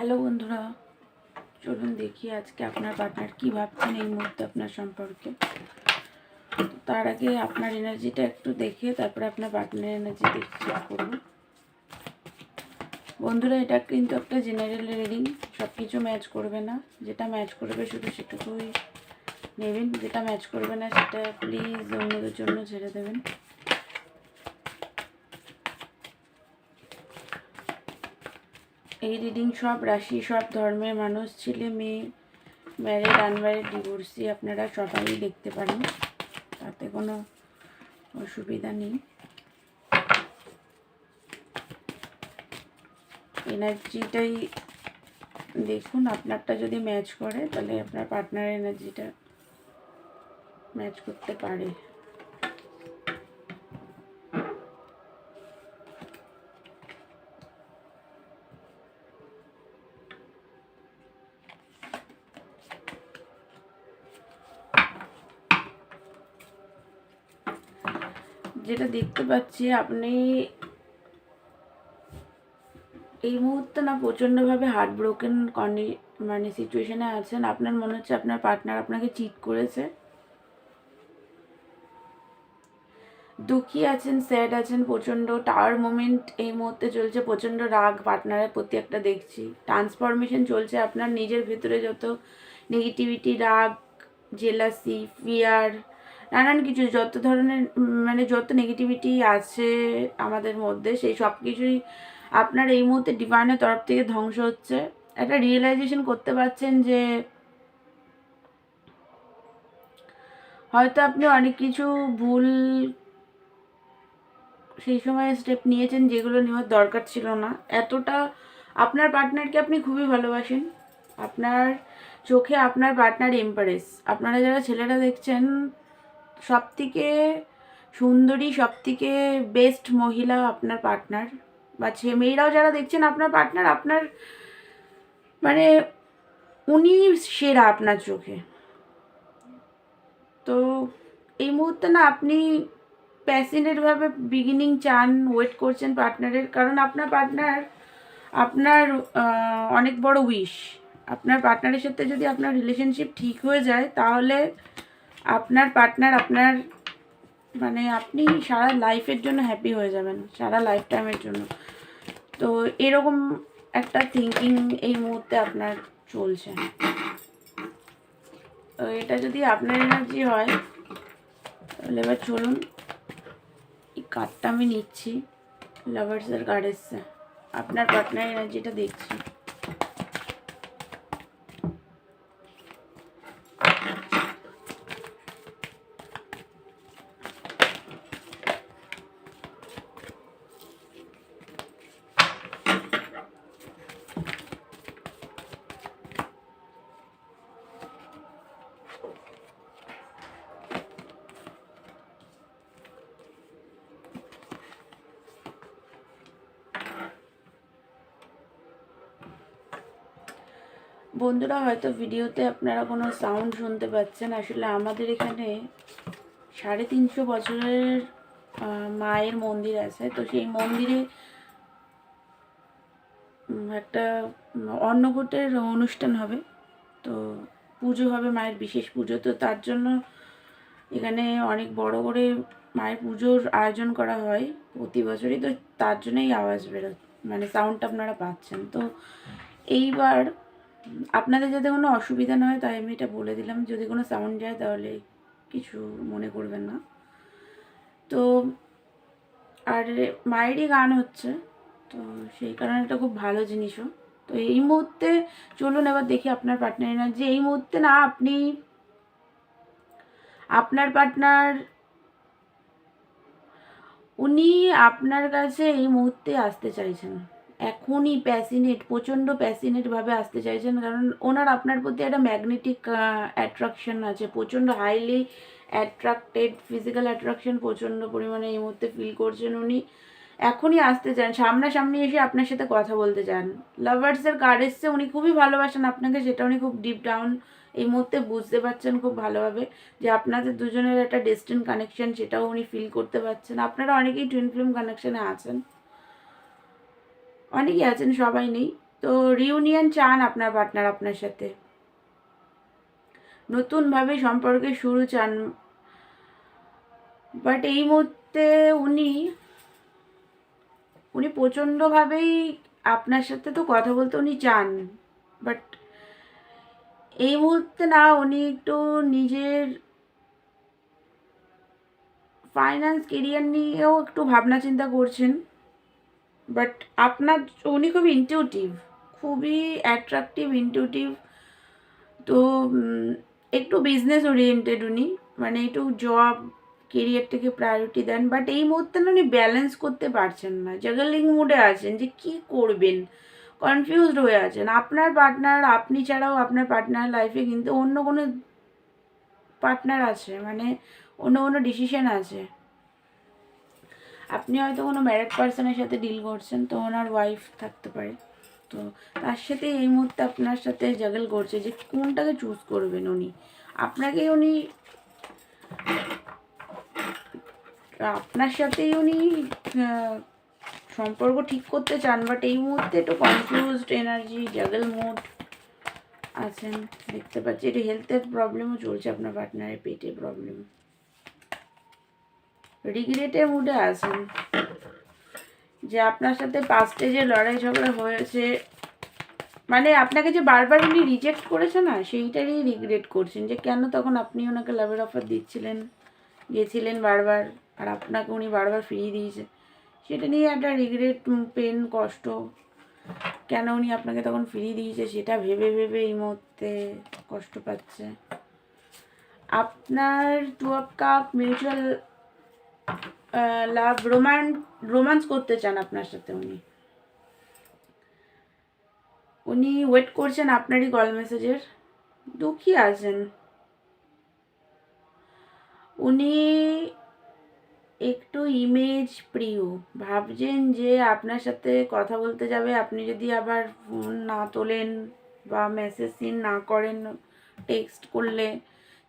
Hello বন্ধুরা, চলুন দেখি আজকে আপনার পার্টনার কী ভাবছেন এই মুহূর্তে আপনার সম্পর্কে। তার আগে আপনার এনার্জিটা একটু দেখে তারপরে আপনার পার্টনারের এনার্জি দেখে চেক করব বন্ধুরা, এটা কিন্তু একটা জেনারেল রিডিং সব কিছু ম্যাচ করবে না। যেটা ম্যাচ করবে শুধু সেটুকুই নেবেন, যেটা ম্যাচ করবে না সেটা প্লিজ অন্যদের জন্য ছেড়ে দেবেন। এই রিডিং সব রাশি, সব ধর্মের মানুষ, ছেলে, মেয়ে ম্যারিড আনম্যারিড ডিভোর্সি আপনারা সবাই দেখতে পারেন। তাতে কোনো অসুবিধা নেই। এনার্জিটাই দেখুন, আপনারটা যদি ম্যাচ করে, তাহলে আপনার পার্টনার এনার্জিটা ম্যাচ করতে পারে। যেটা দেখতে পাচ্ছি, আপনি এই মুহূর্তে না প্রচণ্ডভাবে হার্ট ব্রোকেন কন্ডি মানে সিচুয়েশনে আছেন। আপনার মনে হচ্ছে আপনার পার্টনার আপনাকে চিট করেছে? দুঃখী আছেন স্যাড আছেন, প্রচণ্ড টাওয়ার মোমেন্ট এই মুহূর্তে চলছে, প্রচণ্ড রাগ পার্টনারের প্রতি একটা দেখছি। ট্রান্সফরমেশন চলছে আপনার নিজের ভেতরে যত নেগেটিভিটি রাগ জেলাসি ফিয়ার নানান কিছু, যত ধরনের মানে যত নেগেটিভিটি আছে আমাদের মধ্যে, সেই সব কিছুই আপনার এই মুহূর্তে ডিভাইনের তরফ থেকে ধ্বংস হচ্ছে। একটা রিয়েলাইজেশন করতে পারছেন যে হয়তো আপনি অনেক কিছু ভুল সেই সময় স্টেপ নিয়েছেন যেগুলো নেওয়ার দরকার ছিল না। এতটা আপনার পার্টনারকে আপনি খুবই ভালোবাসেন। আপনার চোখে আপনার পার্টনার এম্পারেস আপনারা যারা ছেলেরা দেখছেন সব থেকে সুন্দরী সব থেকে বেস্ট মহিলা আপনার পার্টনার বা ছে মেয়েরাও যারা দেখছেন আপনার পার্টনার আপনার মানে উনি সেরা আপনার চোখে। তো এই মুহূর্তে না আপনি প্যাশনেটভাবে বিগিনিং চান ওয়েট করছেন পার্টনারের কারণ আপনার পার্টনার আপনার অনেক বড় উইশ আপনার পার্টনারের সাথে যদি আপনার রিলেশনশিপ ঠিক হয়ে যায়, তাহলে আপনার পার্টনার আপনার মানে আপনি সারা লাইফের জন্য হ্যাপি হয়ে যাবেন, সারা লাইফ টাইমের জন্য। তো এরকম একটা থিঙ্কিং এই মুহূর্তে আপনার চলছে। তো এটা যদি আপনার এনার্জি হয়, তাহলে এবার চলুন। এই কার্ডটা আমি নিচ্ছি লাভার্সের কার্ড এসছে। আপনার পার্টনার এনার্জিটা দেখছি। বন্ধুরা, হয়তো ভিডিওতে আপনারা কোনো সাউন্ড শুনতে পাচ্ছেন। আসলে আমাদের এখানে সাড়ে তিনশো বছরের মায়ের মন্দির আছে। তো সেই মন্দিরে একটা অন্নকূটের অনুষ্ঠান হবে। তো পুজো হবে মায়ের বিশেষ পুজো। তো তার জন্য এখানে অনেক বড় করে মায়ের পুজোর আয়োজন করা হয় প্রতি বছরই। তো তার জন্যই আওয়াজ বেরো মানে সাউন্ডটা আপনারা পাচ্ছেন। তো এইবার আপনাদের যাতে কোনো অসুবিধা না হয়, তাই আমি এটা বলে দিলাম। যদি কোনো সাউন্ড যায়, তাহলে কিছু মনে করবেন না। তো আর মায়েরই গান হচ্ছে, তো সেই কারণে এটা খুব ভালো জিনিসও। তো এই মুহূর্তে চলুন এবার দেখি আপনার পার্টনার এনার্জি এই মুহূর্তে না, আপনি আপনার পার্টনার উনি আপনার কাছে এই মুহূর্তে আসতে চাইছেন। এখনই প্যাসিনেট প্রচণ্ড প্যাসিনেটভাবে আসতে চাইছেন। কারণ ওনার আপনার প্রতি একটা ম্যাগনেটিক অ্যাট্রাকশন আছে। প্রচণ্ড হাইলি অ্যাট্রাক্টেড ফিজিক্যাল অ্যাট্রাকশন প্রচণ্ড পরিমাণে এই মুহূর্তে ফিল করছেন উনি। এখনই আসতে চান। সামনাসামনি এসে আপনার সাথে কথা বলতে চান। লাভার্সের কার্ড এসছে, উনি খুবই ভালোবাসেন আপনাকে, সেটা উনি খুব ডিপ ডাউন এই মুহূর্তে বুঝতে পারছেন খুব ভালোভাবে যে আপনাদের দুজনের একটা ডেস্টিন কানেকশন সেটাও উনি ফিল করতে পারছেন। আপনারা অনেকেই টুইন ফিল্ম কানেকশানে আছেন। অনেকেই আছেন, সবাই নেই। তো রিউনিয়ন চান আপনার পার্টনার আপনার সাথে? নতুনভাবে সম্পর্কে শুরু চান। বাট এই মুহূর্তে উনি উনি প্রচণ্ডভাবেই আপনার সাথে তো কথা বলতে উনি চান। বাট এই মুহূর্তে না, উনি একটু নিজের ফাইন্যান্স কেরিয়ার নিয়েও একটু ভাবনা চিন্তা করছেন। বাট আপনার, উনি খুব ইনটিউটিভ খুবই অ্যাট্রাকটিভ ইনটিউটিভ তো একটু বিজনেস ওরিয়েন্টেড উনি মানে একটু জব কেরিয়ারটাকে প্রায়োরিটি দেন বাট এই মুহূর্তে না উনি ব্যালেন্স করতে পারছেন না জাগলিং মুডে আছেন যে কি করবেন কনফিউজড হয়ে আছেন। আপনার পার্টনার আপনি ছাড়াও আপনার পার্টনার লাইফে কিন্তু অন্য কোনো পার্টনার আছে মানে অন্য কোনো ডিসিশন আছে। আপনি হয়তো কোনো ম্যারেড পার্সনের সাথে ডিল করছেন, তো ওনার ওয়াইফ থাকতে পারে। তো তার সাথে এই মুহূর্তে আপনার সাথে জাগল করছে যে কোনটাকে চুজ করবেন উনি? আপনাকে উনি, আপনার সাথেই উনি সম্পর্ক ঠিক করতে চান বাট এই মুহূর্তে একটু কনফিউজড এনার্জি জাগল মুড আছেন। দেখতে পাচ্ছি একটু হেলথের প্রবলেমও চলছে, আপনার পার্টনারের পেটে প্রবলেম রিগ্রেটের মুডে আছেন। যে আপনার সাথে পাস্টে যে লড়াই ঝগড়া হয়েছে মানে আপনাকে যে বারবার উনি রিজেক্ট করেছে না, সেইটারই রিগ্রেট করছেন। যে কেন তখন আপনি ওনাকে লাভের অফার দিচ্ছিলেন, গেছিলেন বারবার, আর আপনাকে উনি বারবার ফিরিয়ে দিয়েছে। সেটা নিয়ে একটা রিগ্রেট পেন কষ্ট, কেন উনি আপনাকে তখন ফিরিয়ে দিয়েছে সেটা ভেবে ভেবে এই মুহূর্তে কষ্ট পাচ্ছে। আপনার two of cup mutual love, roman, romance করতে চান আপনার সাথে উনি। উনি ওয়েট করছেন আপনারই কল মেসেজের দুঃখী আছেন। উনি একটু ইমেজ প্রিয়। ভাবছেন যে আপনার সাথে কথা বলতে যাবে। আপনি যদি আবার ফোন না তোলেন বা মেসেজ সিন না করেন টেক্সট করলে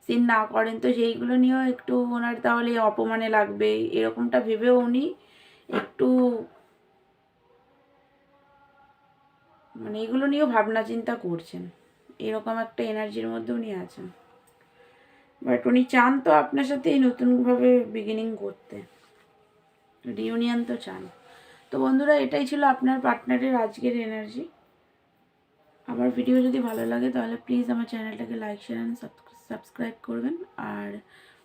সিন না করেন, তো সেইগুলো নিয়েও একটু ওনার তাহলে অপমানে লাগবে, এরকমটা ভেবেও উনি একটু মানে এগুলো নিয়েও ভাবনা চিন্তা করছেন, এরকম একটা এনার্জির মধ্যে উনি আছেন। বাট উনি চান তো আপনার সাথে এই নতুনভাবে বিগিনিং করতে রিউনিয়ন তো চান। তো বন্ধুরা, এটাই ছিল আপনার পার্টনারের আজকের এনার্জি আমার ভিডিও যদি ভালো লাগে তাহলে প্লিজ আমার চ্যানেলটাকে লাইক শেয়ার অ্যান্ড সাবস্ক্রাইব করবেন আর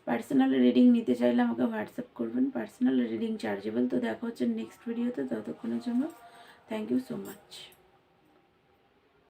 পার্সোনাল রিডিং নিতে চাইলে আমাকে হোয়াটসঅ্যাপ করবেন। পার্সোনাল রিডিং চার্জেবল তো দেখা হচ্ছে নেক্সট ভিডিওতে ততক্ষণের জন্য থ্যাংক ইউ সো মাচ